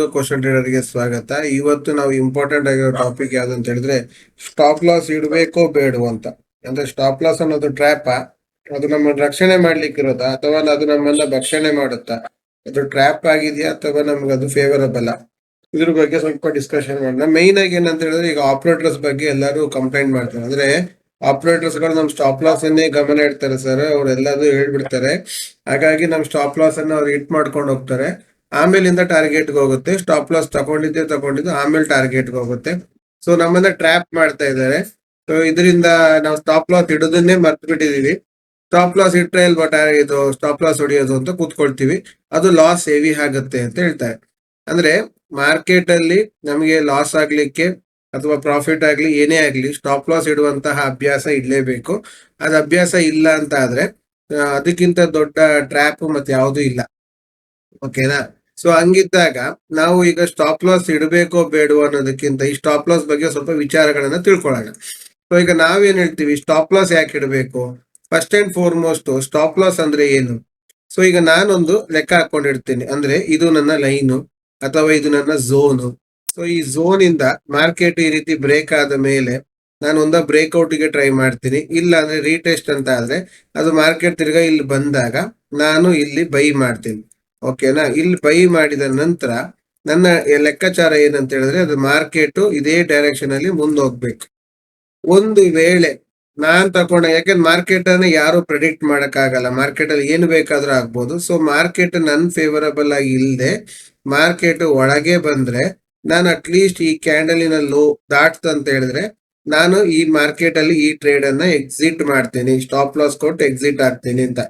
ಎಲ್ಲರಿಗೂ ಕ್ವಶನ್ ಟ್ರೇಡರ್ಗೆ ಸ್ವಾಗತ. ಇವತ್ತು ನಾವು ಇಂಪಾರ್ಟೆಂಟ್ ಆಗಿರೋ ಟಾಪಿಕ್ ಯಾವ್ದು ಅಂತ ಹೇಳಿದ್ರೆ ಸ್ಟಾಪ್ ಲಾಸ್ ಇಡಬೇಕೋ ಬೇಡೋ ಅಂತ. ಅಂದ್ರೆ ಸ್ಟಾಪ್ ಲಾಸ್ ಅನ್ನೋದು ಟ್ರ್ಯಾಪ್ ಅದು ನಮ್ಮ ರಕ್ಷಣೆ ಮಾಡ್ಲಿಕ್ಕೆ ಇರೋದಾ ಅಥವಾ ಅದು ನಮ್ಮನ್ನ ಭಕ್ಷಣೆ ಮಾಡುತ್ತಾ? ಅದು ಟ್ರ್ಯಾಪ್ ಆಗಿದೆಯಾ? ಅಥವಾ ನಮ್ಗೆ ಅದು ಫೇವರಬಲ್ ಇದ್ರ ಬಗ್ಗೆ ಸ್ವಲ್ಪ ಡಿಸ್ಕಷನ್ ಮಾಡೋಣ. ಮೈನ್ ಆಗಿ ಏನಂತ ಹೇಳಿದ್ರೆ, ಈಗ ಆಪರೇಟರ್ಸ್ ಬಗ್ಗೆ ಎಲ್ಲರೂ ಕಂಪ್ಲೇಂಟ್ ಮಾಡ್ತಾರೆ. ಅಂದ್ರೆ ಆಪರೇಟರ್ಸ್ಗಳು ನಮ್ ಸ್ಟಾಪ್ ಲಾಸ್ ಅನ್ನೇ ಗಮನ ಇಡ್ತಾರೆ ಸರ್. ಅವ್ರೆಲ್ಲದೂ ಹೇಳ್ಬಿಡ್ತಾರೆ. ಹಾಗಾಗಿ ನಮ್ ಸ್ಟಾಪ್ ಲಾಸ್ ಅನ್ನ ಅವ್ರು ಹಿಟ್ ಮಾಡ್ಕೊಂಡು ಹೋಗ್ತಾರೆ. ಆಮೇಲಿಂದ ಟಾರ್ಗೆಟ್ಗೆ ಹೋಗುತ್ತೆ. ಸ್ಟಾಪ್ ಲಾಸ್ ತಗೊಂಡಿದ್ದೆ, ತಗೊಂಡಿದ್ದು ಆಮೇಲೆ ಟಾರ್ಗೆಟ್ಗೆ ಹೋಗುತ್ತೆ. ಸೊ ನಮ್ಮನ್ನ ಟ್ರ್ಯಾಪ್ ಮಾಡ್ತಾ ಇದ್ದಾರೆ. ಸೊ ಇದರಿಂದ ನಾವು ಸ್ಟಾಪ್ ಲಾಸ್ ಇಡೋದನ್ನೇ ಮರ್ತು ಬಿಟ್ಟಿದೀವಿ ಸ್ಟಾಪ್ ಲಾಸ್ ಇಟ್ಟರೆ ಇಲ್ವಾ ಇದು ಸ್ಟಾಪ್ ಲಾಸ್ ಹೊಡಿಯೋದು ಅಂತ ಕೂತ್ಕೊಳ್ತೀವಿ. ಅದು ಲಾಸ್ ಹೆವಿ ಆಗುತ್ತೆ ಅಂತ ಹೇಳ್ತಾರೆ. ಅಂದ್ರೆ ಮಾರ್ಕೆಟ್ ಅಲ್ಲಿ ನಮಗೆ ಲಾಸ್ ಆಗ್ಲಿಕ್ಕೆ ಅಥವಾ ಪ್ರಾಫಿಟ್ ಆಗ್ಲಿ ಏನೇ ಆಗ್ಲಿ ಸ್ಟಾಪ್ ಲಾಸ್ ಇಡುವಂತಹ ಅಭ್ಯಾಸ ಇಡಲೇಬೇಕು. ಅದು ಅಭ್ಯಾಸ ಇಲ್ಲ ಅಂತ ಆದ್ರೆ ಅದಕ್ಕಿಂತ ದೊಡ್ಡ ಟ್ರ್ಯಾಪ್ ಮತ್ತೆ ಯಾವುದು ಇಲ್ಲ. ಓಕೆನಾ ಸೊ ಹಂಗಿದ್ದಾಗ ನಾವು ಈಗ ಸ್ಟಾಪ್ ಲಾಸ್ ಇಡಬೇಕೋ ಬೇಡವೋ ಅನ್ನೋದಕ್ಕಿಂತ ಈ ಸ್ಟಾಪ್ ಲಾಸ್ ಬಗ್ಗೆ ಸ್ವಲ್ಪ ವಿಚಾರಗಳನ್ನ ತಿಳ್ಕೊಳ್ಳೋಣ. ಸೊ ಈಗ ನಾವೇನ್ ಹೇಳ್ತೀವಿ? ಸ್ಟಾಪ್ ಲಾಸ್ ಯಾಕೆ ಇಡಬೇಕು? First and foremost stop loss ಅಂದ್ರೆ ಏನು? ಸೊ ಈಗ ನಾನೊಂದು ಲೆಕ್ಕ ಹಾಕೊಂಡಿರ್ತೀನಿ. ಅಂದ್ರೆ ಇದು ನನ್ನ ಲೈನು ಅಥವಾ ಇದು ನನ್ನ ಝೋನು. ಸೊ ಈ ಝೋನ್ ಇಂದ ಮಾರ್ಕೆಟ್ ಈ ರೀತಿ ಬ್ರೇಕ್ ಆದ ಮೇಲೆ ನಾನು ಒಂದ ಬ್ರೇಕ್ಔಟ್ಗೆ ಟ್ರೈ ಮಾಡ್ತೀನಿ. ಇಲ್ಲ ಅಂದ್ರೆ ರೀಟೆಸ್ಟ್ ಅಂತ ಆದ್ರೆ ಅದು ಮಾರ್ಕೆಟ್ ತಿರ್ಗಾ ಇಲ್ಲಿ ಬಂದಾಗ ನಾನು ಇಲ್ಲಿ ಬೈ ಮಾಡ್ತೀನಿ. ಓಕೆನಾ ಇಲ್ಲಿ ಬೈ ಮಾಡಿದ ನಂತರ ನನ್ನ ಲೆಕ್ಕಾಚಾರ ಏನಂತ ಹೇಳಿದ್ರೆ ಅದು ಮಾರ್ಕೆಟ್ ಇದೇ ಡೈರೆಕ್ಷನ್ ಅಲ್ಲಿ ಮುಂದೆ ಹೋಗ್ಬೇಕು ಒಂದು ವೇಳೆ ನಾನ್ ತಕೊಂಡ, ಯಾಕಂದ್ರೆ ಮಾರ್ಕೆಟ್ ಅನ್ನ ಯಾರು ಪ್ರಿಡಿಕ್ಟ್ ಮಾಡಕ್ ಆಗಲ್ಲ ಮಾರ್ಕೆಟ್ ಅಲ್ಲಿ ಏನು ಬೇಕಾದ್ರೂ ಆಗ್ಬೋದು. ಸೊ ಮಾರ್ಕೆಟ್ ನನ್ ಫೇವರಬಲ್ ಆಗಿ ಇಲ್ಲದೆ ಮಾರ್ಕೆಟ್ ಒಳಗೆ ಬಂದ್ರೆ ನಾನು ಅಟ್ಲೀಸ್ಟ್ ಈ ಕ್ಯಾಂಡಲಿನ ಲೋ ದಾಟ್ತ ಅಂತ ಹೇಳಿದ್ರೆ ನಾನು ಈ ಮಾರ್ಕೆಟ್ ಅಲ್ಲಿ ಈ ಟ್ರೇಡ್ ಅನ್ನ ಎಕ್ಸಿಟ್ ಮಾಡ್ತೀನಿ. ಸ್ಟಾಪ್ ಲಾಸ್ ಕೊಟ್ಟು ಎಕ್ಸಿಟ್ ಆಗ್ತೀನಿ ಅಂತ.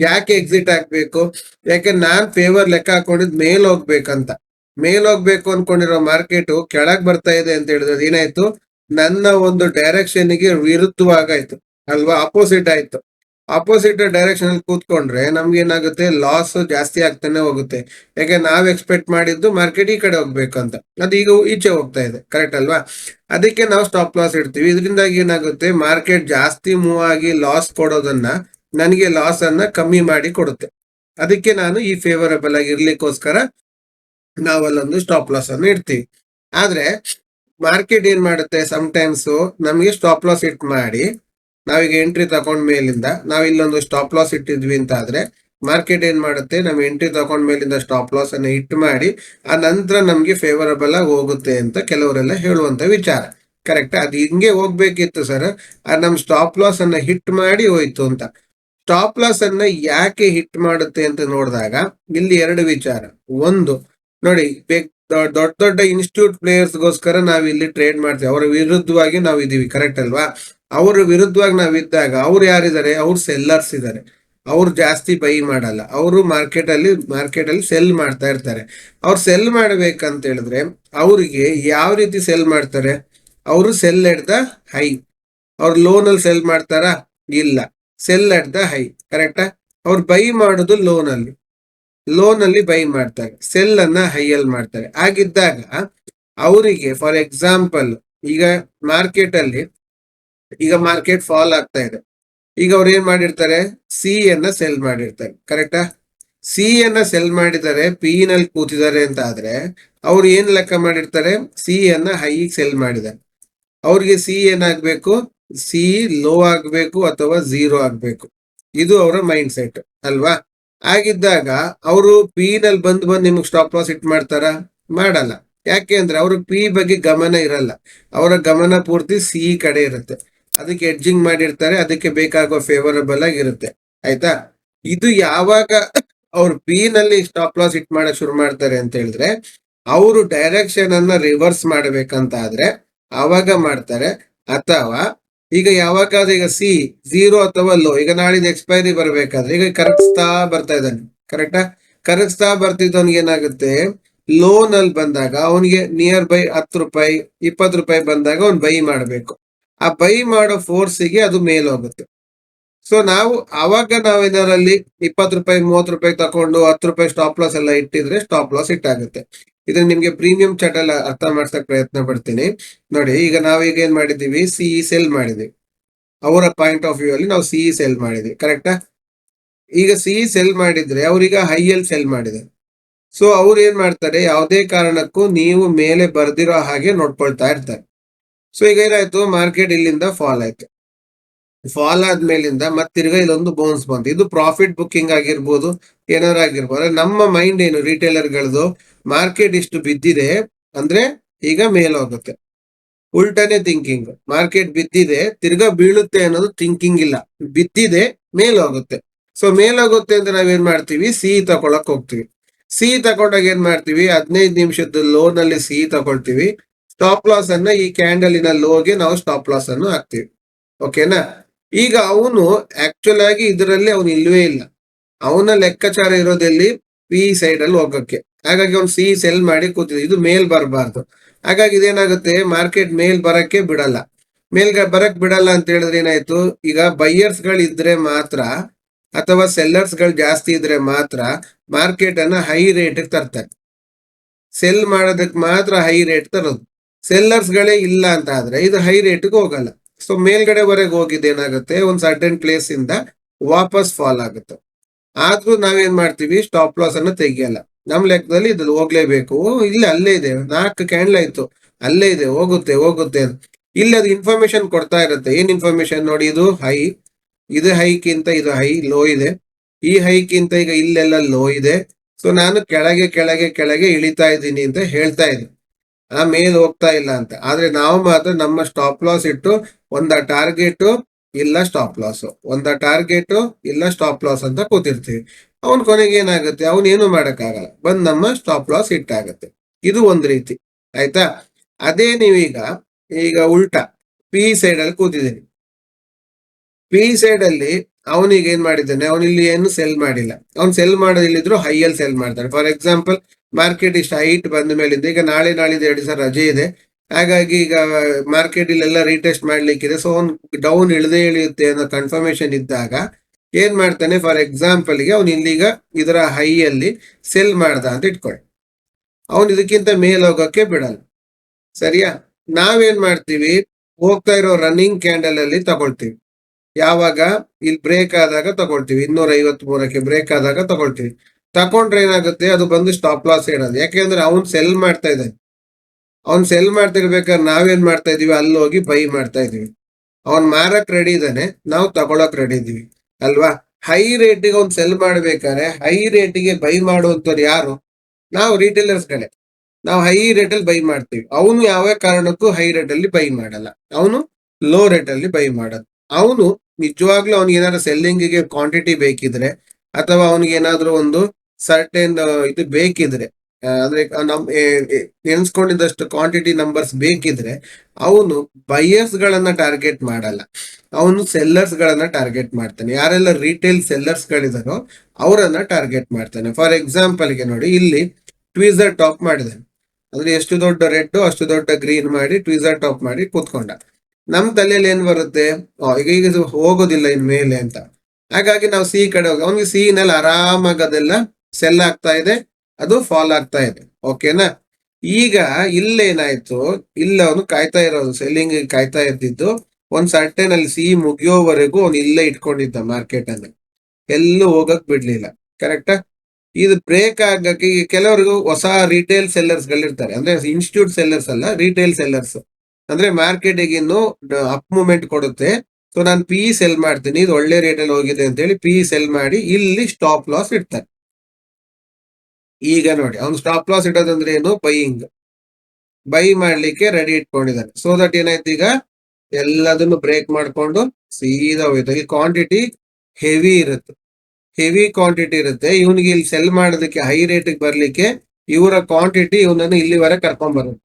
ಯಾಕೆ ಎಕ್ಸಿಟ್ ಆಗ್ಬೇಕು? ಯಾಕೆ ನಾನ್ ಫೇವರ್ ಲೆಕ್ಕ ಹಾಕೊಂಡಿದ್ ಮೇಲ್ ಹೋಗ್ಬೇಕಂತ. ಮೇಲ್ ಹೋಗ್ಬೇಕು ಅನ್ಕೊಂಡಿರೋ ಮಾರ್ಕೆಟ್ ಕೆಳಗ್ ಬರ್ತಾ ಇದೆ ಅಂತ ಹೇಳಿದ್ರೆ ಏನಾಯ್ತು? ನನ್ನ ಒಂದು ಡೈರೆಕ್ಷನ್ಗೆ ವಿರುದ್ಧವಾಗಾಯ್ತು. ಅಲ್ವಾ? ಅಪೋಸಿಟ್ ಆಯ್ತು. ಅಪೋಸಿಟ್ ಡೈರೆಕ್ಷನ್ ಅಲ್ಲಿ ಕೂತ್ಕೊಂಡ್ರೆ ನಮ್ಗೆ ಏನಾಗುತ್ತೆ? ಲಾಸ್ ಜಾಸ್ತಿ ಆಗ್ತಾನೆ ಹೋಗುತ್ತೆ. ಯಾಕೆ ನಾವ್ ಎಕ್ಸ್ಪೆಕ್ಟ್ ಮಾಡಿದ್ದು ಮಾರ್ಕೆಟ್ ಈ ಕಡೆ ಹೋಗ್ಬೇಕು ಅಂತ ಅದು ಈಗ ಈಚೆ ಹೋಗ್ತಾ ಇದೆ. ಕರೆಕ್ಟ್ ಅಲ್ವಾ? ಅದಕ್ಕೆ ನಾವು ಸ್ಟಾಪ್ ಲಾಸ್ ಇಡ್ತೀವಿ. ಇದರಿಂದಾಗಿ ಏನಾಗುತ್ತೆ? ಮಾರ್ಕೆಟ್ ಜಾಸ್ತಿ ಮೂವ್ ಆಗಿ ಲಾಸ್ ಕೊಡೋದನ್ನ ನನಗೆ ಲಾಸ್ ಅನ್ನ ಕಮ್ಮಿ ಮಾಡಿ ಕೊಡುತ್ತೆ. ಅದಕ್ಕೆ ನಾನು ಈ ಫೇವರಬಲ್ ಆಗಿ ಇರ್ಲಿಕ್ಕೋಸ್ಕರ ನಾವಲ್ಲೊಂದು ಸ್ಟಾಪ್ ಲಾಸ್ ಅನ್ನು ಇಡ್ತೀವಿ. ಆದ್ರೆ ಮಾರ್ಕೆಟ್ ಏನ್ ಮಾಡುತ್ತೆ? ಟೈಮ್ಸ್ ನಮಗೆ ಸ್ಟಾಪ್ ಲಾಸ್ ಇಟ್ ಮಾಡಿ ನಾವೀಗ ಎಂಟ್ರಿ ತಕೊಂಡ್ ಮೇಲಿಂದ ನಾವ್ ಇಲ್ಲೊಂದು ಸ್ಟಾಪ್ ಲಾಸ್ ಇಟ್ಟಿದ್ವಿ ಅಂತ ಆದ್ರೆ ಮಾರ್ಕೆಟ್ ಏನ್ ಮಾಡುತ್ತೆ? ನಮ್ ಎಂಟ್ರಿ ತಕೊಂಡ್ ಮೇಲಿಂದ ಸ್ಟಾಪ್ ಲಾಸ್ ಅನ್ನ ಇಟ್ ಮಾಡಿ ಆ ನಂತರ ನಮ್ಗೆ ಫೇವರಬಲ್ ಆಗಿ ಹೋಗುತ್ತೆ ಅಂತ ಕೆಲವರೆಲ್ಲ ಹೇಳುವಂತ ವಿಚಾರ. ಕರೆಕ್ಟ್ ಅದು ಹಿಂಗೆ ಹೋಗ್ಬೇಕಿತ್ತು ಸರ್ ನಮ್ ಸ್ಟಾಪ್ ಲಾಸ್ ಅನ್ನ ಹಿಟ್ ಮಾಡಿ ಹೋಯ್ತು ಅಂತ. ಸ್ಟಾಪ್ ಲಾಸ್ ಅನ್ನ ಯಾಕೆ ಹಿಟ್ ಮಾಡುತ್ತೆ ಅಂತ ನೋಡಿದಾಗ ಇಲ್ಲಿ ಎರಡು ವಿಚಾರ. ಒಂದು, ನೋಡಿ ದೊಡ್ಡ ದೊಡ್ಡ ಇನ್ಸ್ಟಿಟ್ಯೂಟ್ ಪ್ಲೇಯರ್ಸ್ ಗೋಸ್ಕರ ನಾವು ಇಲ್ಲಿ ಟ್ರೇಡ್ ಮಾಡ್ತೀವಿ. ಅವರ ವಿರುದ್ಧವಾಗಿ ನಾವು ಇದೀವಿ ಕರೆಕ್ಟ್ ಅಲ್ವಾ? ಅವ್ರ ವಿರುದ್ಧವಾಗಿ ನಾವು ಇದ್ದಾಗ ಅವ್ರು ಯಾರಿದ್ದಾರೆ? ಅವ್ರು ಸೆಲ್ಲರ್ಸ್ ಇದ್ದಾರೆ. ಅವ್ರು ಜಾಸ್ತಿ ಬೈ ಮಾಡಲ್ಲ. ಅವರು ಮಾರ್ಕೆಟ್ ಅಲ್ಲಿ ಮಾರ್ಕೆಟ್ ಅಲ್ಲಿ ಸೆಲ್ ಮಾಡ್ತಾ ಇರ್ತಾರೆ. ಅವ್ರು ಸೆಲ್ ಮಾಡ್ಬೇಕಂತ ಹೇಳಿದ್ರೆ ಅವರಿಗೆ ಯಾವ ರೀತಿ ಸೆಲ್ ಮಾಡ್ತಾರೆ? ಅವರು ಸೆಲ್ ಹಿಡ್ದ ಹೈ ಅವ್ರು ಲೋನ್ ಅಲ್ಲಿ ಸೆಲ್ ಮಾಡ್ತಾರಾ? ಇಲ್ಲ. ಸೆಲ್ ಅಟ್ ದ ಹೈ ಕರೆಕ್ಟಾ ಅವ್ರು ಬೈ ಮಾಡೋದು ಲೋನ್ ಅಲ್ಲಿ. ಲೋನ್ ಅಲ್ಲಿ ಬೈ ಮಾಡ್ತಾರೆ. ಸೆಲ್ ಅನ್ನ ಹೈ ಅಲ್ಲಿ ಮಾಡ್ತಾರೆ. ಹಾಗಿದ್ದಾಗ, ಅವರಿಗೆ ಫಾರ್ ಎಕ್ಸಾಂಪಲ್ ಈಗ ಮಾರ್ಕೆಟ್ ಅಲ್ಲಿ, ಈಗ ಮಾರ್ಕೆಟ್ ಫಾಲ್ ಆಗ್ತಾ ಇದೆ. ಈಗ ಅವ್ರು ಏನ್ ಮಾಡಿರ್ತಾರೆ? ಸಿ ಅನ್ನ ಸೆಲ್ ಮಾಡಿರ್ತಾರೆ. ಕರೆಕ್ಟಾ ಸಿ ಅನ್ನ ಸೆಲ್ ಮಾಡಿದ್ದಾರೆ ಪಿ ನಲ್ಲಿ ಕೂತಿದ್ದಾರೆ ಅಂತ ಆದ್ರೆ, ಅವ್ರು ಏನ್ ಲೆಕ್ಕ ಮಾಡಿರ್ತಾರೆ? ಸಿ ಅನ್ನ ಹೈ ಸೆಲ್ ಮಾಡಿದ್ದಾರೆ. ಅವ್ರಿಗೆ ಸಿ ಏನಾಗ್ಬೇಕು ಸಿ ಲೋ ಆಗ್ಬೇಕು ಅಥವಾ ಝೀರೋ ಆಗ್ಬೇಕು. ಇದು ಅವರ ಮೈಂಡ್ ಸೆಟ್ ಅಲ್ವಾ? ಆಗಿದ್ದಾಗ ಅವರು ಪಿ ನಲ್ಲಿ ಬಂದು ಬಂದು ನಿಮ್ಗೆ ಸ್ಟಾಪ್ ಲಾಸ್ ಇಟ್ ಮಾಡ್ತಾರ? ಮಾಡಲ್ಲ. ಯಾಕೆ ಅಂದ್ರೆ ಅವ್ರ ಪಿ ಬಗ್ಗೆ ಗಮನ ಇರಲ್ಲ. ಅವರ ಗಮನ ಪೂರ್ತಿ ಸಿ ಕಡೆ ಇರುತ್ತೆ. ಅದಕ್ಕೆ ಎಡ್ಜಿಂಗ್ ಮಾಡಿರ್ತಾರೆ, ಅದಕ್ಕೆ ಬೇಕಾಗುವ ಫೇವರಬಲ್ ಆಗಿರುತ್ತೆ ಆಯ್ತಾ? ಇದು ಯಾವಾಗ ಅವ್ರು ಪಿ ನಲ್ಲಿ ಸ್ಟಾಪ್ ಲಾಸ್ ಇಟ್ ಮಾಡಕ್ ಶುರು ಮಾಡ್ತಾರೆ ಅಂತ ಹೇಳಿದ್ರೆ, ಅವರು ಡೈರೆಕ್ಷನ್ ಅನ್ನ ರಿವರ್ಸ್ ಮಾಡ್ಬೇಕಂತ ಆದ್ರೆ, ಆವಾಗ ಮಾಡ್ತಾರೆ, ಅಥವಾ ಈಗ ಯಾವಾಗಾದ್ರೆ ಈಗ ಸಿ ಝೀರೋ ಅಥವಾ ಲೋ ಈಗ ನಾಳಿದ ಎಕ್ಸ್ಪೈರಿ ಬರ್ಬೇಕಾದ್ರೆ, ಈಗ ಕರಗಿಸ್ತಾ ಬರ್ತಾ ಇದ್ದಾನೆ. ಕರೆಕ್ಟಾ ಕರಗಿಸ್ತಾ ಬರ್ತಿದ್ದವನ್ಗೆ ಏನಾಗುತ್ತೆ? ಲೋನ್ ಅಲ್ಲಿ ಬಂದಾಗ ಅವನಿಗೆ ನಿಯರ್ ಬೈ ಹತ್ತು ರೂಪಾಯಿ, ಇಪ್ಪತ್ತು ರೂಪಾಯಿ ಬಂದಾಗ ಅವ್ನು ಬೈ ಮಾಡಬೇಕು. ಆ ಬೈ ಮಾಡೋ ಫೋರ್ಸಿಗೆ ಅದು ಮೇಲ್ ಹೋಗುತ್ತೆ ಸೊ ನಾವು ಅವಾಗ ನಾವೇನಾರಲ್ಲಿ ಇಪ್ಪತ್ತು ರೂಪಾಯಿ, ಮೂವತ್ತು ರೂಪಾಯಿ ತಕೊಂಡು ಹತ್ತು ರೂಪಾಯಿ ಸ್ಟಾಪ್ ಲಾಸ್ ಎಲ್ಲ ಇಟ್ಟಿದ್ರೆ ಸ್ಟಾಪ್ ಲಾಸ್ ಇಟ್ಟಾಗುತ್ತೆ ಇದನ್ನ ನಿಮ್ಗೆ ಪ್ರೀಮಿಯಂ ಚಾರ್ಟ್ ಅಲ್ಲಿ ಅರ್ಥ ಮಾಡ್ಸಕ್ ಪ್ರಯತ್ನ ಪಡ್ತೀನಿ. ನೋಡಿ, ಈಗ ನಾವೀಗ ಏನ್ ಮಾಡಿದ್ದೀವಿ? ಸಿಇ ಸೆಲ್ ಮಾಡಿದ್ವಿ. ಅವರ ಪಾಯಿಂಟ್ ಆಫ್ ವ್ಯೂ ಅಲ್ಲಿ ನಾವು ಸಿಇ ಸೆಲ್ ಮಾಡಿದ್ವಿ. ಕರೆಕ್ಟಾ ಈಗ ಸಿಇ ಸೆಲ್ ಮಾಡಿದ್ರೆ ಅವ್ರೀಗ ಹೈ ಅಲ್ಲಿ ಸೆಲ್ ಮಾಡಿದೆ. ಸೊ ಅವ್ರು ಏನ್ ಮಾಡ್ತಾರೆ? ಯಾವುದೇ ಕಾರಣಕ್ಕೂ ನೀವು ಮೇಲೆ ಬರ್ದಿರೋ ಹಾಗೆ ನೋಡ್ಕೊಳ್ತಾ ಇರ್ತಾರೆ. ಸೊ ಈಗ ಏನಾಯ್ತು? ಮಾರ್ಕೆಟ್ ಇಲ್ಲಿಂದ ಫಾಲ್ ಆಯ್ತು. ಫಾಲ್ ಆದ್ಮೇಲಿಂದ ಮತ್ತೆ ತಿರ್ಗಾ ಇಲ್ಲೊಂದು ಬೌನ್ಸ್ ಬಂತು. ಇದು ಪ್ರಾಫಿಟ್ ಬುಕ್ಕಿಂಗ್ ಆಗಿರ್ಬೋದು, ಏನಾರ ಆಗಿರ್ಬೋದು. ನಮ್ಮ ಮೈಂಡ್ ಏನು ರಿಟೇಲರ್ಗಳದು ಮಾರ್ಕೆಟ್ ಇಷ್ಟು ಬಿದ್ದಿದೆ ಅಂದ್ರೆ ಈಗ ಮೇಲೋಗುತ್ತೆ. ಉಲ್ಟಾನೇ ಥಿಂಕಿಂಗ್ ಮಾರ್ಕೆಟ್ ಬಿದ್ದಿದೆ, ತಿರ್ಗಾ ಬೀಳುತ್ತೆ ಅನ್ನೋದು ಥಿಂಕಿಂಗ್ ಇಲ್ಲ. ಬಿದ್ದಿದೆ, ಮೇಲೋಗುತ್ತೆ. ಸೊ ಮೇಲೋಗುತ್ತೆ ಅಂತ ನಾವೇನ್ ಮಾಡ್ತೀವಿ? ಸಿ ತಗೊಳಕ್ ಹೋಗ್ತೀವಿ. ಸಿ ತಗೊಂಡಾಗ ಏನ್ ಮಾಡ್ತೀವಿ? ಹದಿನೈದು ನಿಮಿಷದ ಲೋನ್ ಅಲ್ಲಿ ಸಿ ತಗೊಳ್ತೀವಿ. ಸ್ಟಾಪ್ ಲಾಸ್ ಅನ್ನ ಈ ಕ್ಯಾಂಡಲಿನ ಲೋಗೆ ನಾವು ಸ್ಟಾಪ್ ಲಾಸ್ ಅನ್ನು ಹಾಕ್ತಿವಿ. ಓಕೆನಾ ಈಗ ಅವನು ಆಕ್ಚುಲ್ ಆಗಿ ಇದರಲ್ಲಿ ಅವನು ಇಲ್ವೇ ಇಲ್ಲ. ಅವನ ಲೆಕ್ಕಾಚಾರ ಇರೋದಲ್ಲಿ ಪಿ ಸೈಡ್ ಅಲ್ಲಿ ಹೋಗಕ್ಕೆ. ಹಾಗಾಗಿ ಅವ್ನು ಸಿ ಸೆಲ್ ಮಾಡಿ ಕೂತಿದೆ ಇದು ಮೇಲ್ ಬರಬಾರ್ದು. ಹಾಗಾಗಿ ಇದೇನಾಗುತ್ತೆ? ಮಾರ್ಕೆಟ್ ಮೇಲ್ ಬರಕ್ಕೆ ಬಿಡಲ್ಲ. ಮೇಲ್ಗೆ ಬರಕ್ ಬಿಡಲ್ಲ ಅಂತ ಹೇಳಿದ್ರೆ ಏನಾಯ್ತು? ಈಗ ಬೈಯರ್ಸ್ಗಳು ಇದ್ರೆ ಮಾತ್ರ ಅಥವಾ ಸೆಲ್ಲರ್ಸ್ಗಳು ಜಾಸ್ತಿ ಇದ್ರೆ ಮಾತ್ರ ಮಾರ್ಕೆಟ್ ಅನ್ನ ಹೈ ರೇಟ್ ತರ್ತಾರೆ. ಸೆಲ್ ಮಾಡೋದಕ್ಕೆ ಮಾತ್ರ ಹೈ ರೇಟ್ ತರೋದು. ಸೆಲ್ಲರ್ಸ್ ಗಳೇ ಇಲ್ಲ ಅಂತ ಆದ್ರೆ ಇದು ಹೈ ರೇಟ್ಗೆ ಹೋಗಲ್ಲ. ಸೊ ಮೇಲ್ಗಡೆವರೆಗೆ ಹೋಗಿದ್ದು ಏನಾಗುತ್ತೆ? ಒಂದು ಸರ್ಟನ್ ಪ್ಲೇಸ್ ಇಂದ ವಾಪಸ್ ಫಾಲ್ ಆಗುತ್ತೆ. ಆದ್ರೂ ನಾವೇನ್ ಮಾಡ್ತೀವಿ? ಸ್ಟಾಪ್ ಲಾಸ್ ಅನ್ನು ತೆಗಿಯಲ್ಲ. ನಮ್ ಲೆಕ್ಕದಲ್ಲಿ ಇದು ಹೋಗ್ಲೇಬೇಕು. ಇಲ್ಲಿ, ಅಲ್ಲೇ ಇದೆ. ನಾಲ್ಕು ಕ್ಯಾಂಡ್ಲ್ ಆಯ್ತು. ಅಲ್ಲೇ ಇದೆ. ಹೋಗುತ್ತೆ ಹೋಗುತ್ತೆ. ಇಲ್ಲಿ ಅದು ಇನ್ಫಾರ್ಮೇಶನ್ ಕೊಡ್ತಾ ಇರುತ್ತೆ. ಏನ್ ಇನ್ಫಾರ್ಮೇಶನ್ ನೋಡಿ ಇದು? ಹೈ ಇದು ಹೈಕ್ಕಿಂತ ಇದು ಹೈ ಲೋ ಇದೆ. ಈ ಹೈಕ್ಕಿಂತ ಈಗ ಇಲ್ಲೆಲ್ಲ ಲೋ ಇದೆ. ಸೊ ನಾನು ಕೆಳಗೆ ಕೆಳಗೆ ಕೆಳಗೆ ಇಳಿತಾ ಇದ್ದೀನಿ ಅಂತ ಹೇಳ್ತಾ ಇದ್ದೀನಿ. ಮೇಲ್ ಹೋಗ್ತಾ ಇಲ್ಲ ಅಂತ. ಆದ್ರೆ ನಾವು ಮಾತ್ರ ನಮ್ಮ ಸ್ಟಾಪ್ ಲಾಸ್ ಇಟ್ಟು ಒಂದ ಟಾರ್ಗೆಟ್ ಇಲ್ಲ ಸ್ಟಾಪ್ ಲಾಸ್ ಒಂದ ಟಾರ್ಗೆಟ್ ಇಲ್ಲ ಸ್ಟಾಪ್ ಲಾಸ್ ಅಂತ ಕೂತಿರ್ತೀವಿ. ಅವನ್ ಕೊನೆಗೆ ಏನಾಗುತ್ತೆ? ಅವನ್ ಏನು ಮಾಡಕ್ಕಾಗಲ್ಲ. ಬಂದ್ ನಮ್ಮ ಸ್ಟಾಪ್ ಲಾಸ್ ಇಟ್ಟಾಗತ್ತೆ ಇದು ಒಂದ್ ರೀತಿ. ಆಯ್ತಾ? ಅದೇ ನೀವೀಗ, ಈಗ ಉಲ್ಟಾ ಪಿ ಸೈಡ್ ಅಲ್ಲಿ ಕೂತಿದ್ದೀನಿ ಪಿ ಸೈಡ್ ಅಲ್ಲಿ ಅವನಿಗೆ ಏನ್ ಮಾಡಿದ್ದಾನೆ? ಅವನಿಲ್ಲಿ ಏನು ಸೆಲ್ ಮಾಡಿಲ್ಲ. ಅವ್ನು ಸೆಲ್ ಮಾಡೋದಿಲ್ಲಿದ್ರು ಹೈಯಲ್ಲಿ ಸೆಲ್ ಮಾಡ್ತಾನೆ. ಫಾರ್ ಎಕ್ಸಾಂಪಲ್ ಮಾರ್ಕೆಟ್ ಇಷ್ಟು, ಹೈಟ್ ಬಂದ ಮೇಲಿಂದ. ಈಗ ನಾಳೆ ನಾಳಿದ್ದು ಎರಡು ದಿವಸ ರಜೆ ಇದೆ. ಹಾಗಾಗಿ ಈಗ ಮಾರ್ಕೆಟ್ ಇಲ್ಲೆಲ್ಲ ರೀಟೆಸ್ಟ್ ಮಾಡ್ಲಿಕ್ಕಿದೆ. ಸೊ ಅವ್ನು ಡೌನ್ ಇಳದೆ ಇಳಿಯುತ್ತೆ ಅನ್ನೋ ಕನ್ಫರ್ಮೇಶನ್ ಇದ್ದಾಗ ಏನ್ ಮಾಡ್ತಾನೆ? ಫಾರ್ ಎಕ್ಸಾಂಪಲ್ಗೆ ಅವ್ನು ಇಲ್ಲಿಗ ಇದರ ಹೈ ಅಲ್ಲಿ ಸೆಲ್ ಮಾಡ್ದ ಅಂತ ಇಟ್ಕೊಳ್ಳಿ ಅವನು ಇದಕ್ಕಿಂತ ಮೇಲ್ ಹೋಗೋಕೆ ಬಿಡಲ್ಲ. ಸರಿಯಾ? ನಾವೇನ್ ಮಾಡ್ತೀವಿ? ಹೋಗ್ತಾ ಇರೋ ರನ್ನಿಂಗ್ ಕ್ಯಾಂಡಲ್ ಅಲ್ಲಿ ತಗೊಳ್ತೀವಿ. ಯಾವಾಗ? ಇಲ್ಲಿ ಬ್ರೇಕ್ ಆದಾಗ ತಗೊಳ್ತೀವಿ. ಇನ್ನೂರ ಐವತ್ ಮೂರಕ್ಕೆ ಬ್ರೇಕ್ ಆದಾಗ ತಗೊಳ್ತೀವಿ. ತಕೊಂಡ್ರೆ ಏನಾಗುತ್ತೆ? ಅದು ಬಂದು ಸ್ಟಾಪ್ ಲಾಸ್ ಹೇಳೋದು ಯಾಕೆಂದ್ರೆ ಅವ್ನು ಸೆಲ್ ಮಾಡ್ತಾ ಇದ್ದಾನೆ. ಅವ್ನ್ ಸೆಲ್ ಮಾಡ್ತಿರ್ಬೇಕಾದ್ರೆ ನಾವೇನ್ ಮಾಡ್ತಾ ಇದೀವಿ ಅಲ್ಲಿ ಹೋಗಿ ಬೈ ಮಾಡ್ತಾ ಇದೀವಿ ಅವ್ನ್ ಮಾರಕ್ ರೆಡಿ ಇದ್ದಾನೆ. ನಾವು ತಗೊಳಕ್ ರೆಡಿ ಇದೀವಿ ಅಲ್ವಾ? ಹೈ ರೇಟಿಗೆ ಅವ್ನ್ ಸೆಲ್ ಮಾಡ್ಬೇಕಾದ್ರೆ ಹೈ ರೇಟಿಗೆ ಬೈ ಮಾಡುವಂತವ್ರು ಯಾರು? ನಾವು ರೀಟೇಲರ್ಸ್ ಕಡೆ ನಾವು ಹೈ ರೇಟಲ್ಲಿ ಬೈ ಮಾಡ್ತೀವಿ. ಅವನು ಯಾವ ಕಾರಣಕ್ಕೂ ಹೈ ರೇಟಲ್ಲಿ ಬೈ ಮಾಡಲ್ಲ. ಅವನು ಲೋ ರೇಟಲ್ಲಿ ಬೈ ಮಾಡೋದು ಅವನು ನಿಜವಾಗ್ಲೂ ಅವ್ನಿಗೆ ಏನಾದ್ರು ಸೆಲ್ಲಿಂಗಿಗೆ ಕ್ವಾಂಟಿಟಿ ಬೇಕಿದ್ರೆ ಅಥವಾ ಅವನಿಗೆ ಏನಾದ್ರು ಒಂದು ಸರ್ಟೆನ್ ಇದು ಬೇಕಿದ್ರೆ ಅಂದ್ರೆ ನಮ್ ನೆನ್ಸ್ಕೊಂಡಿದ್ದಷ್ಟು ಕ್ವಾಂಟಿಟಿ ನಂಬರ್ಸ್ ಬೇಕಿದ್ರೆ, ಅವನು ಬೈಯರ್ಸ್ ಗಳನ್ನ ಟಾರ್ಗೆಟ್ ಮಾಡಲ್ಲ. ಅವನು ಸೆಲ್ಲರ್ಸ್ ಗಳನ್ನ ಟಾರ್ಗೆಟ್ ಮಾಡ್ತಾನೆ. ಯಾರೆಲ್ಲ ರಿಟೇಲ್ ಸೆಲ್ಲರ್ಸ್ ಗಳಿದಾರೋ ಅವರನ್ನ ಟಾರ್ಗೆಟ್ ಮಾಡ್ತಾನೆ. ಫಾರ್ ಎಕ್ಸಾಂಪಲ್ಗೆ ನೋಡಿ, ಇಲ್ಲಿ ಟ್ವೀಸರ್ ಟಾಪ್ ಮಾಡಿದೆ ಅಂದ್ರೆ ಎಷ್ಟು ದೊಡ್ಡ ರೆಡ್ ಅಷ್ಟು ದೊಡ್ಡ ಗ್ರೀನ್ ಮಾಡಿ ಟ್ವೀಸರ್ ಟಾಪ್ ಮಾಡಿ ಕೂತ್ಕೊಂಡ. ನಮ್ ತಲೆಯಲ್ಲಿ ಏನ್ ಬರುತ್ತೆ? ಈಗ ಈಗ ಹೋಗೋದಿಲ್ಲ ಇನ್ ಮೇಲೆ ಅಂತ. ಹಾಗಾಗಿ ನಾವು ಸಿಹಿ ಕಡೆ ಹೋಗಿ, ಅವ್ನಿಗೆ ಸಿಹಿನಲ್ಲಿ ನಲ್ಲಿ ಆರಾಮಾಗಿ ಅದೆಲ್ಲ ಸೆಲ್ ಆಗ್ತಾ ಇದೆ, ಅದು ಫಾಲ್ ಆಗ್ತಾ ಇದೆ. ಓಕೆನಾ ಈಗ ಇಲ್ಲೇನಾಯ್ತು? ಇಲ್ಲ ಅವನು ಕಾಯ್ತಾ ಇರೋದು ಸೆಲ್ಲಿಂಗ್ ಕಾಯ್ತಾ ಇದ್ದಿದ್ದು ಒಂದ್ ಸರ್ಟೆನ್ ಅಲ್ಲಿ ಸಿ ಮುಗಿಯೋವರೆಗೂ ಅವ್ನು ಇಲ್ಲೇ ಇಟ್ಕೊಂಡಿದ್ದ ಮಾರ್ಕೆಟ್ ಅಲ್ಲಿ. ಎಲ್ಲೂ ಹೋಗಕ್ ಬಿಡ್ಲಿಲ್ಲ. ಕರೆಕ್ಟಾ ಇದು ಬ್ರೇಕ್ ಆಗಕ್ಕೆ ಕೆಲವರಿಗೂ ಹೊಸ ರಿಟೇಲ್ ಸೆಲ್ಲರ್ಸ್ ಗಳಿರ್ತಾರೆ. ಅಂದ್ರೆ ಇನ್ಸ್ಟಿಟ್ಯೂಟ್ ಸೆಲ್ಲರ್ಸ್ ಅಲ್ಲ ರಿಟೇಲ್ ಸೆಲ್ಲರ್ಸ್ ಅಂದ್ರೆ ಮಾರ್ಕೆಟಿಗೆ ಇನ್ನು ಅಪ್ ಮೂವ್ಮೆಂಟ್ ಕೊಡುತ್ತೆ. ಸೊ ನಾನು ಪಿ ಸೆಲ್ ಮಾಡ್ತೀನಿ, ಇದು ಒಳ್ಳೆ ರೇಟ್ ಅಲ್ಲಿ ಹೋಗಿದೆ ಅಂತ ಹೇಳಿ ಪಿ ಸೆಲ್ ಮಾಡಿ, ಇಲ್ಲಿ ಸ್ಟಾಪ್ ಲಾಸ್ ಇಡ್ತಾರೆ. ಈಗ ನೋಡಿ, ಅವ್ನು ಸ್ಟಾಪ್ ಲಾಸ್ ಇಡೋದಂದ್ರೆ ಏನು? ಬೈಯಿಂಗ್ ಬೈ ಮಾಡ್ಲಿಕ್ಕೆ ರೆಡಿ ಇಟ್ಕೊಂಡಿದ್ದಾನೆ. ಸೊ ದಟ್ ಏನಾಯ್ತು ಈಗ? ಎಲ್ಲದನ್ನು ಬ್ರೇಕ್ ಮಾಡ್ಕೊಂಡು ಸೀದಾ ಹೋಯ್ತು. ಈ ಕ್ವಾಂಟಿಟಿ ಹೆವಿ ಇರುತ್ತೆ. ಹೆವಿ ಕ್ವಾಂಟಿಟಿ ಇರುತ್ತೆ. ಇವನಿಗೆ ಇಲ್ಲಿ ಸೆಲ್ ಮಾಡೋದಕ್ಕೆ ಹೈ ರೇಟಿಗೆ ಬರ್ಲಿಕ್ಕೆ ಇವರ ಕ್ವಾಂಟಿಟಿ ಇವನನ್ನು ಇಲ್ಲಿವರೆಗೆ ಕರ್ಕೊಂಡ್ ಬರುತ್ತೆ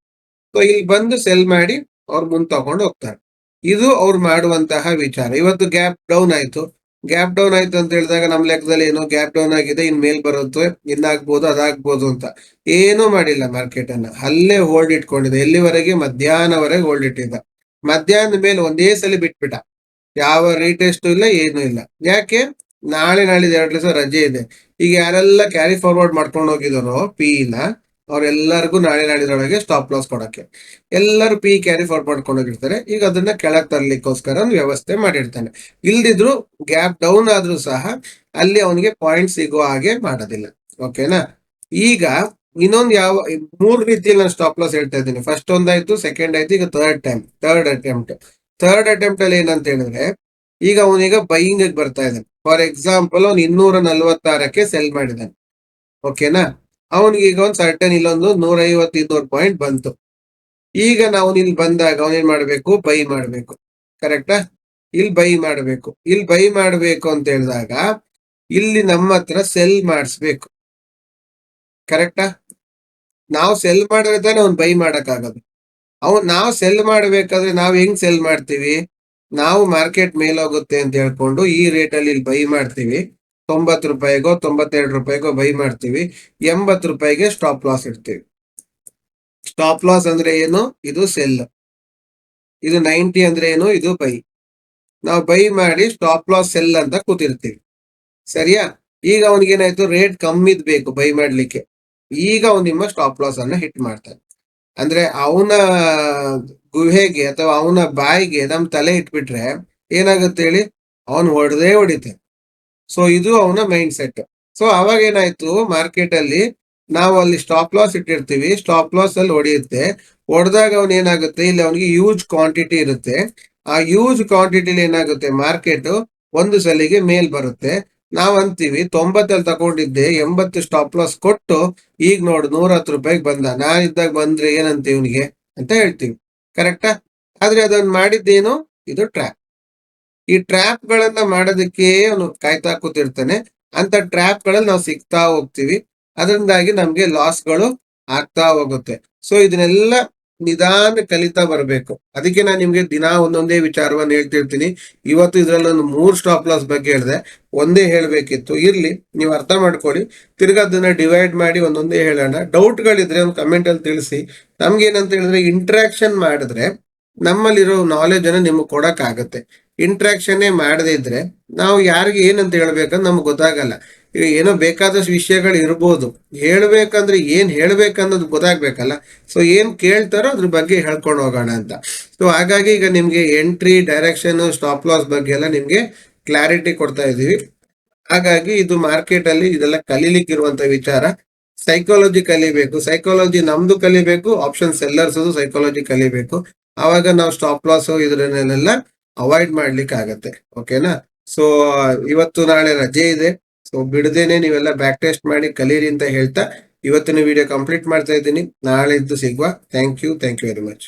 ಸೊ ಇಲ್ಲಿ ಬಂದು ಸೆಲ್ ಮಾಡಿ ಅವ್ರು ಮುಂದೆ ತಗೊಂಡು ಹೋಗ್ತಾರೆ. ಇದು ಅವ್ರು ಮಾಡುವಂತಹ ವಿಚಾರ. ಇವತ್ತು ಗ್ಯಾಪ್ ಡೌನ್ ಆಯ್ತು. ಗ್ಯಾಪ್ ಡೌನ್ ಆಯ್ತು ಅಂತ ಹೇಳಿದಾಗ ನಮ್ ಲೆಕ್ಕದಲ್ಲಿ ಏನೋ ಗ್ಯಾಪ್ ಡೌನ್ ಆಗಿದೆ, ಇನ್ ಮೇಲ್ ಬರುತ್ತೆ ಇನ್ನಾಗ್ಬೋದು ಅದಾಗ್ಬೋದು ಅಂತ. ಏನೂ ಮಾಡಿಲ್ಲ ಮಾರ್ಕೆಟ್ ಅನ್ನ. ಅಲ್ಲೇ ಹೋಲ್ಡ್ ಇಟ್ಕೊಂಡಿದೆ. ಎಲ್ಲಿವರೆಗೆ? ಮಧ್ಯಾಹ್ನವರೆಗೆ ಹೋಲ್ಡ್ ಇಟ್ಟಿದ್ದ. ಮಧ್ಯಾಹ್ನದ ಮೇಲೆ ಒಂದೇ ಸಲ ಬಿಟ್ಬಿಟ್ಟ. ಯಾವ ರೀಟೆಸ್ಟ್ ಇಲ್ಲ, ಏನೂ ಇಲ್ಲ. ಯಾಕೆ? ನಾಳೆ ನಾಳೆ ಎರಡು ದಿವಸ ರಜೆ ಇದೆ. ಈಗ ಯಾರೆಲ್ಲ ಕ್ಯಾರಿ ಫಾರ್ವರ್ಡ್ ಮಾಡ್ಕೊಂಡು ಹೋಗಿದಾರೋ ಪಿ ನ ಅವ್ರೆಲ್ಲರಿಗೂ ನಾಳೆ ನಾಡಿದ್ರೊಳಗೆ ಸ್ಟಾಪ್ ಲಾಸ್ ಕೊಡೋಕ್ಕೆ. ಎಲ್ಲರೂ ಪಿ ಕ್ಯಾರಿ ಫಾರ್ ಮಾಡ್ಕೊಂಡೋಗಿರ್ತಾರೆ ಈಗ ಅದನ್ನ ಕೆಳಗೆ ತರಲಿಕ್ಕೋಸ್ಕರ ವ್ಯವಸ್ಥೆ ಮಾಡಿರ್ತಾನೆ. ಇಲ್ದಿದ್ರು ಗ್ಯಾಪ್ ಡೌನ್ ಆದ್ರೂ ಸಹ ಅಲ್ಲಿ ಅವನಿಗೆ ಪಾಯಿಂಟ್ ಸಿಗೋ ಹಾಗೆ ಮಾಡೋದಿಲ್ಲ. ಓಕೆನಾ ಈಗ ಇನ್ನೊಂದು ಯಾವ, ಮೂರು ರೀತಿಯಲ್ಲಿ ನಾನು ಸ್ಟಾಪ್ ಲಾಸ್ ಹೇಳ್ತಾ ಇದ್ದೀನಿ. ಫಸ್ಟ್ ಒಂದಾಯ್ತು ಸೆಕೆಂಡ್ ಆಯ್ತು, ಈಗ third time third attempt third attempt ಅಲ್ಲಿ ಏನಂತ ಹೇಳಿದ್ರೆ, ಈಗ ಅವನೀಗ ಬೈಯಿಂಗ್ ಬರ್ತಾ ಇದ್ದಾನೆ. ಫಾರ್ ಎಕ್ಸಾಂಪಲ್ ಅವ್ನು ಇನ್ನೂರ ನಲ್ವತ್ತಾರಕ್ಕೆ ಸೆಲ್ ಮಾಡಿದ್ದಾನೆ. ಓಕೆನಾ ಅವನಿಗೆ ಈಗ ಒಂದು ಸರ್ಟನ್ ಇಲ್ಲೊಂದು ನೂರ ಐವತ್ತು ಇನ್ನೂರು ಪಾಯಿಂಟ್ ಬಂತು. ಈಗ ನಾವು ಇಲ್ಲಿ ಬಂದಾಗ ಅವನೇನ್ ಮಾಡ್ಬೇಕು? ಬೈ ಮಾಡ್ಬೇಕು. ಕರೆಕ್ಟಾ ಇಲ್ಲಿ ಬೈ ಮಾಡ್ಬೇಕು. ಇಲ್ಲಿ ಬೈ ಮಾಡ್ಬೇಕು ಅಂತ ಹೇಳಿದಾಗ ಇಲ್ಲಿ ನಮ್ಮ ಹತ್ರ ಸೆಲ್ ಮಾಡಿಸ್ಬೇಕು. ಕರೆಕ್ಟಾ ನಾವು ಸೆಲ್ ಮಾಡಿದ್ರೆ ತಾನೇ ಅವ್ನು ಬೈ ಮಾಡೋಕ್ಕಾಗೋದು. ಅವ್ ನಾವು ಸೆಲ್ ಮಾಡ್ಬೇಕಾದ್ರೆ ನಾವು ಹೆಂಗ್ ಸೆಲ್ ಮಾಡ್ತೀವಿ? ನಾವು ಮಾರ್ಕೆಟ್ ಮೇಲೋಗುತ್ತೆ ಅಂತ ಹೇಳ್ಕೊಂಡು ಈ ರೇಟಲ್ಲಿ ಇಲ್ಲಿ ಬೈ ಮಾಡ್ತೀವಿ. ತೊಂಬತ್ತು ರೂಪಾಯಿಗೋ ತೊಂಬತ್ತೆರಡು ರೂಪಾಯಿಗೋ ಬೈ ಮಾಡ್ತೀವಿ, ಎಂಬತ್ತು ರೂಪಾಯಿಗೆ ಸ್ಟಾಪ್ ಲಾಸ್ ಇಡ್ತೀವಿ. ಸ್ಟಾಪ್ ಲಾಸ್ ಅಂದ್ರೆ ಏನು? ಇದು ಸೆಲ್ ಇದು ನೈಂಟಿ ಅಂದ್ರೆ ಏನು? ಇದು ಬೈ ನಾವು ಬೈ ಮಾಡಿ ಸ್ಟಾಪ್ ಲಾಸ್ ಸೆಲ್ ಅಂತ ಕೂತಿರ್ತೀವಿ. ಸರಿಯಾ? ಈಗ ಅವನಿಗೇನಾಯ್ತು ರೇಟ್ ಕಮ್ಮಿ ಬೇಕು ಬೈ ಮಾಡ್ಲಿಕ್ಕೆ. ಈಗ ಅವ್ನು ನಿಮ್ಮ ಸ್ಟಾಪ್ ಲಾಸ್ ಅನ್ನ ಹಿಟ್ ಮಾಡ್ತಾನೆ. ಅಂದ್ರೆ ಅವನ ಗುಹೆಗೆ ಅಥವಾ ಅವನ ಬಾಯಿಗೆ ನಮ್ ತಲೆ ಇಟ್ಬಿಟ್ರೆ ಏನಾಗುತ್ತೆ ಹೇಳಿ? ಅವನು ಹೊಡೆದೇ ಹೊಡಿತಾನೆ. ಸೊ ಇದು ಅವನ ಮೈಂಡ್ ಸೆಟ್ ಸೊ ಅವಾಗ ಏನಾಯ್ತು? ಮಾರ್ಕೆಟ್ ಅಲ್ಲಿ ನಾವು ಅಲ್ಲಿ ಸ್ಟಾಪ್ ಲಾಸ್ ಇಟ್ಟಿರ್ತೀವಿ. ಸ್ಟಾಪ್ ಲಾಸ್ ಅಲ್ಲಿ ಹೊಡೆಯುತ್ತೆ. ಹೊಡೆದಾಗ ಅವನ್ ಏನಾಗುತ್ತೆ? ಇಲ್ಲಿ ಅವನಿಗೆ ಯೂಜ್ ಕ್ವಾಂಟಿಟಿ ಇರುತ್ತೆ. ಆ ಯೂಜ್ ಕ್ವಾಂಟಿಟಿಲಿ ಏನಾಗುತ್ತೆ? ಮಾರ್ಕೆಟ್ ಒಂದು ಸಲಿಗೆ ಮೇಲ್ ಬರುತ್ತೆ. ನಾವ್ ಅಂತೀವಿ, ತೊಂಬತ್ತಲ್ಲಿ ತಗೊಂಡಿದ್ದೆ, ಎಂಬತ್ತು ಸ್ಟಾಪ್ ಲಾಸ್ ಕೊಟ್ಟು ಈಗ ನೋಡು ನೂರ ಹತ್ತು ರೂಪಾಯಿಗೆ ಬಂದ. ನಾನಿದ್ದಾಗ ಬಂದ್ರೆ ಏನಂತ ಇವನಿಗೆ? ಅಂತ ಹೇಳ್ತೀವಿ. ಕರೆಕ್ಟಾ ಆದ್ರೆ ಅದನ್ನ ಮಾಡಿದ್ದೇನು? ಇದು ಟ್ರ್ಯಾಪ್ ಈ ಟ್ರ್ಯಾಪ್ ಗಳನ್ನ ಮಾಡೋದಕ್ಕೆ ಅವನು ಕಾಯ್ತಾ ಕೂತಿರ್ತಾನೆ. ಅಂತ ಟ್ರ್ಯಾಪ್ಗಳಲ್ಲಿ ನಾವು ಸಿಗ್ತಾ ಹೋಗ್ತೀವಿ. ಅದರಿಂದಾಗಿ ನಮ್ಗೆ ಲಾಸ್ಗಳು ಆಗ್ತಾ ಹೋಗುತ್ತೆ. ಸೊ ಇದನ್ನೆಲ್ಲ ನಿಧಾನ ಕಲಿತಾ ಬರಬೇಕು. ಅದಕ್ಕೆ ನಾನು ನಿಮ್ಗೆ ದಿನ ಒಂದೊಂದೇ ವಿಚಾರವನ್ನು ಹೇಳ್ತಿರ್ತೀನಿ. ಇವತ್ತು ಇದ್ರಲ್ಲಿ ಒಂದು ಮೂರ್ ಸ್ಟಾಪ್ ಲಾಸ್ ಬಗ್ಗೆ ಹೇಳಿದೆ. ಒಂದೇ ಹೇಳ್ಬೇಕಿತ್ತು. ಇರ್ಲಿ, ನೀವು ಅರ್ಥ ಮಾಡ್ಕೊಳ್ಳಿ. ತಿರ್ಗಾ ಅದನ್ನ ಡಿವೈಡ್ ಮಾಡಿ ಒಂದೊಂದೇ ಹೇಳೋಣ. ಡೌಟ್ ಗಳಿದ್ರೆ ಒಂದು ಕಮೆಂಟ್ ಅಲ್ಲಿ ತಿಳಿಸಿ. ನಮ್ಗೆ ಏನಂತ ಹೇಳಿದ್ರೆ ಇಂಟ್ರಾಕ್ಷನ್ ಮಾಡಿದ್ರೆ ನಮ್ಮಲ್ಲಿರೋ ನಾಲೆಜ್ ಅನ್ನ ನಿಮ್ಗೆ ಕೊಡಕ್ ಆಗತ್ತೆ ಇಂಟ್ರಾಕ್ಷನ್ ಮಾಡದೇ ಇದ್ರೆ ನಾವು ಯಾರಿಗೆ ಏನಂತ ಹೇಳ್ಬೇಕಂತ ನಮ್ಗೆ ಗೊತ್ತಾಗಲ್ಲ. ಈಗ ಏನೋ ಬೇಕಾದಷ್ಟು ವಿಷಯಗಳು ಇರ್ಬೋದು. ಹೇಳ್ಬೇಕಂದ್ರೆ ಏನ್ ಹೇಳ್ಬೇಕನ್ನೋದು ಗೊತ್ತಾಗ್ಬೇಕಲ್ಲ. ಸೊ ಏನ್ ಕೇಳ್ತಾರೋ ಅದ್ರ ಬಗ್ಗೆ ಹೇಳ್ಕೊಂಡು ಹೋಗೋಣ ಅಂತ. ಸೊ ಹಾಗಾಗಿ ಈಗ ನಿಮ್ಗೆ ಎಂಟ್ರಿ ಡೈರೆಕ್ಷನ್ ಸ್ಟಾಪ್ ಲಾಸ್ ಬಗ್ಗೆ ಎಲ್ಲ ನಿಮ್ಗೆ ಕ್ಲಾರಿಟಿ ಕೊಡ್ತಾ ಇದೀವಿ ಹಾಗಾಗಿ ಇದು ಮಾರ್ಕೆಟ್ ಅಲ್ಲಿ ಇದೆಲ್ಲ ಕಲೀಲಿಕ್ಕೆ ಇರುವಂತ ವಿಚಾರ. ಸೈಕಾಲಜಿ ಕಲಿಬೇಕು. ಸೈಕಾಲಜಿ ನಮ್ದು ಕಲಿಬೇಕು. ಆಪ್ಷನ್ ಸೆಲ್ಲರ್ಸ್ ಸೈಕಾಲಜಿ ಕಲಿಬೇಕು. ಆವಾಗ ನಾವು ಸ್ಟಾಪ್ ಲಾಸ್ ಇದನ್ನೆಲ್ಲ ಅವಾಯ್ಡ್ ಮಾಡ್ಲಿಕ್ಕೆ ಆಗತ್ತೆ ಓಕೆನಾ ಸೊ ಇವತ್ತು ನಾಳೆ ರಜೆ ಇದೆ. ಸೊ ಬಿಡದೇನೆ ನೀವೆಲ್ಲ ಬ್ಯಾಕ್ ಟೆಸ್ಟ್ ಮಾಡಿ ಕಲೀರಿ ಅಂತ ಹೇಳ್ತಾ ಇವತ್ತಿನ ವಿಡಿಯೋ ಕಂಪ್ಲೀಟ್ ಮಾಡ್ತಾ ಇದ್ದೀನಿ. ನಾಳೆ ಇದ್ದು ಸಿಗುವ. Thank you thank you very much